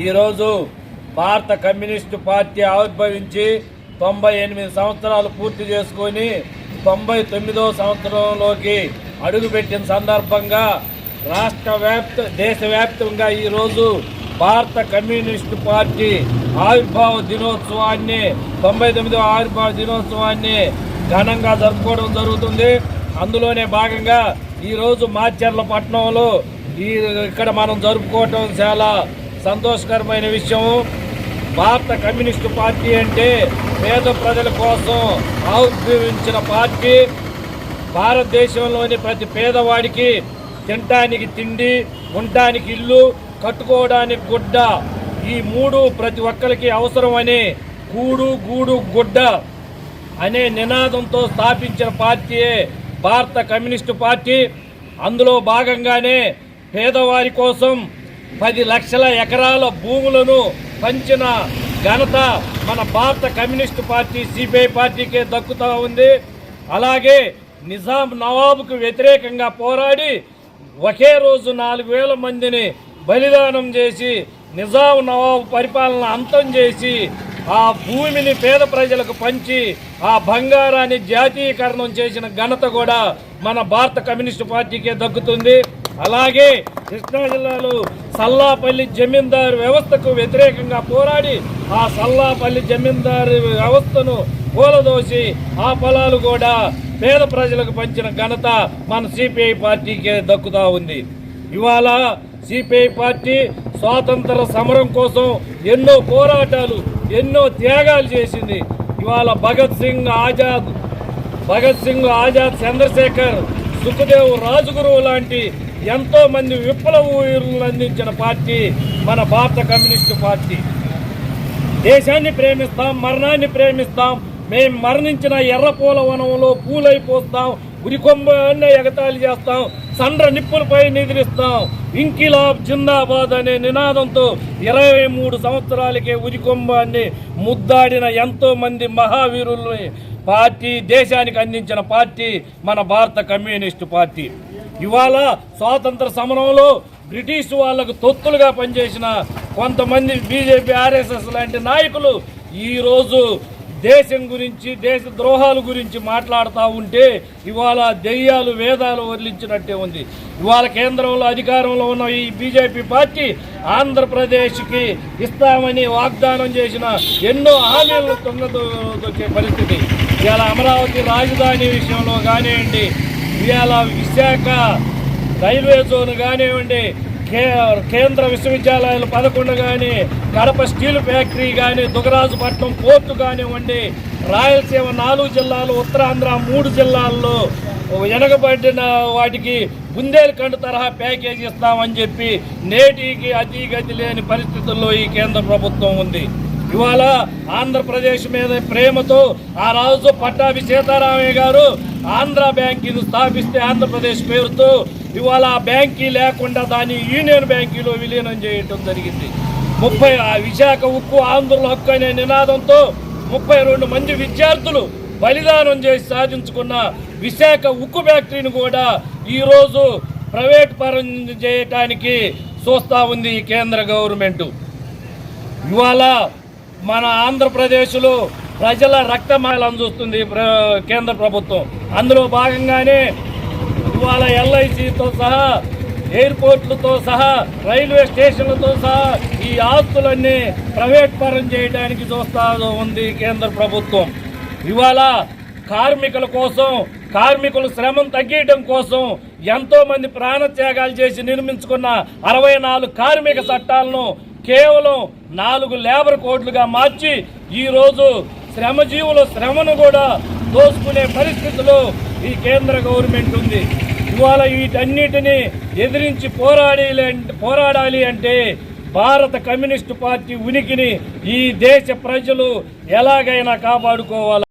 ఈరోజు భారత communist party ఆవిర్భవించి తొంభై ఎనిమిది సంవత్సరాలు పూర్తి చేసుకొని తొంభై తొమ్మిదో సంవత్సరంలోకి అడుగుపెట్టిన సందర్భంగా రాష్ట్ర వ్యాప్త దేశవ్యాప్తంగా ఈరోజు భారత కమ్యూనిస్టు పార్టీ ఆవిర్భావ దినోత్సవాన్ని తొంభై తొమ్మిదవ ఆవిర్భావ దినోత్సవాన్ని ఘనంగా జరుపుకోవడం జరుగుతుంది. అందులోనే భాగంగా ఈరోజు మాచర్ల పట్టణంలో ఈ ఇక్కడ మనం జరుపుకోవటం చాలా సంతోషకరమైన విషయం భారత కమ్యూనిస్టు పార్టీ అంటే పేద ప్రజల కోసం ఆవిర్భవించిన పార్టీ. భారతదేశంలోని ప్రతి పేదవాడికి తినటానికి తిండి ఉండటానికి ఇల్లు కట్టుకోవడానికి గుడ్డ ఈ మూడు ప్రతి ఒక్కరికి అవసరమని కూడు గూడు గుడ్డ అనే నినాదంతో స్థాపించిన పార్టీయే భారత కమ్యూనిస్టు పార్టీ. అందులో భాగంగానే పేదవారి కోసం పది లక్షల ఎకరాల భూములను పంచిన ఘనత మన భారత కమ్యూనిస్టు పార్టీ సిపిఐ పార్టీకే దక్కుతూ ఉంది. అలాగే నిజాం నవాబుకు వ్యతిరేకంగా పోరాడి ఒకే రోజు నాలుగు వేల మందిని బలిదానం చేసి నిజాం నవాబు పరిపాలన అంతం చేసి ఆ భూమిని పేద ప్రజలకు పంచి ఆ బంగారాన్ని జాతీయకరణం చేసిన ఘనత కూడా మన భారత కమ్యూనిస్టు పార్టీకే దక్కుతుంది. అలాగే కృష్ణా జిల్లాలో సల్లాపల్లి జమీందారు వ్యవస్థకు వ్యతిరేకంగా పోరాడి ఆ సల్లాపల్లి జమీందారు వ్యవస్థను కూలదోసి ఆ పొలాలు కూడా పేద ప్రజలకు పంచిన ఘనత మన సిపిఐ పార్టీకే దక్కుతా ఉంది. ఇవాళ సిపిఐ పార్టీ స్వాతంత్ర సమరం కోసం ఎన్నో పోరాటాలు ఎన్నో త్యాగాలు చేసింది. ఇవాళ భగత్ సింగ్ ఆజాద్ భగత్ సింగ్ ఆజాద్ చంద్రశేఖర్ సుఖదేవ్ రాజగురువు లాంటి ఎంతో మంది విప్లవ వీరులను అందించిన పార్టీ మన భారత కమ్యూనిస్టు పార్టీ. దేశాన్ని ప్రేమిస్తాం మరణాన్ని ప్రేమిస్తాం మేము మరణించిన ఎర్రపూల వనంలో పూలైపోస్తాం ఉరికొంబాన్ని ఎగతాళి చేస్తాం సండ్ర నిప్పులపై నిద్రిస్తాం ఇంకిలాబ్ జిందాబాద్ అనే నినాదంతో ఇరవై మూడు సంవత్సరాలకే ఉరికొంబాన్ని ముద్దాడిన ఎంతో మంది మహావీరుల్ని పార్టీ దేశానికి అందించిన పార్టీ మన భారత కమ్యూనిస్టు పార్టీ. ఇవాళ స్వాతంత్ర సమరంలో బ్రిటిష్ వాళ్ళకు తొత్తులుగా పనిచేసిన కొంతమంది బీజేపీ ఆర్ఎస్ఎస్ లాంటి నాయకులు ఈరోజు దేశం గురించి దేశ ద్రోహాల గురించి మాట్లాడుతూ ఉంటే ఇవాళ దెయ్యాలు వేదాలు వదిలించినట్టే ఉంది. ఇవాళ కేంద్రంలో అధికారంలో ఉన్న ఈ బీజేపీ పార్టీ ఆంధ్రప్రదేశ్కి ఇస్తామని వాగ్దానం చేసిన ఎన్నో హామీలను తొంగదొక్కే పరిస్థితి. ఇవాళ అమరావతి రాజధాని విషయంలో కానివ్వండి ఇవాళ విశాఖ రైల్వే జోన్ కానివ్వండి కే- కేంద్ర విశ్వవిద్యాలయాలు పదకొండు కానీ కడప స్టీల్ ఫ్యాక్టరీ కానీ దుగరాజుపట్నం పోర్టు కానివ్వండి రాయలసీమ నాలుగు జిల్లాలు ఉత్తరాంధ్ర మూడు జిల్లాల్లో వెనకబడిన వాటికి బుందేల్ఖండ్ తరహా ప్యాకేజీ ఇస్తామని చెప్పి నేటికి అతి గతి లేని పరిస్థితుల్లో ఈ కేంద్ర ప్రభుత్వం ఉంది. ఇవాళ ఆంధ్రప్రదేశ్ మీద ప్రేమతో ఆ రోజు పట్టాభి సీతారామయ్య గారు ఆంధ్ర బ్యాంకీని స్థాపిస్తే ఆంధ్రప్రదేశ్ పేరుతో ఇవాళ ఆ బ్యాంకీ లేకుండా దాన్ని యూనియన్ బ్యాంకీలో విలీనం చేయటం జరిగింది. ముప్పై ఆ విశాఖ ఉక్కు ఆంధ్రుల హక్కు అనే నినాదంతో ముప్పై రెండు మంది విద్యార్థులు బలిదానం చేసి సాధించుకున్న విశాఖ ఉక్కు ఫ్యాక్టరీని కూడా ఈరోజు ప్రైవేట్ పరం చేయటానికి చూస్తూ ఉంది ఈ కేంద్ర గవర్నమెంటు. ఇవాళ మన ఆంధ్రప్రదేశ్లో ప్రజల రక్తమాలను చూస్తుంది ప్ర- కేంద్ర ప్రభుత్వం. అందులో భాగంగానే ఇవాళ ఎల్ఐసితో సహా ఎయిర్పోర్ట్లతో సహా రైల్వే స్టేషన్లతో సహా ఈ ఆస్తులన్నీ ప్రైవేట్ పరం చేయడానికి చూస్తా ఉంది కేంద్ర ప్రభుత్వం. ఇవాళ కార్మికుల కోసం కార్మికుల శ్రమం తగ్గించడం కోసం ఎంతోమంది ప్రాణత్యాగాలు చేసి నిర్మించుకున్న అరవై నాలుగు కార్మిక చట్టాలను కేవలం నాలుగు లేబర్ కోడ్లుగా మార్చి ఈరోజు శ్రమజీవుల శ్రమను కూడా దోసుకునే పరిస్థితిలో ఈ కేంద్ర గవర్నమెంట్ ఉంది. ఇవాళ వీటన్నిటిని ఎదిరించి పోరాడి పోరాడాలి అంటే భారత కమ్యూనిస్టు పార్టీ ఉనికిని ఈ దేశ ప్రజలు ఎలాగైనా కాపాడుకోవాలి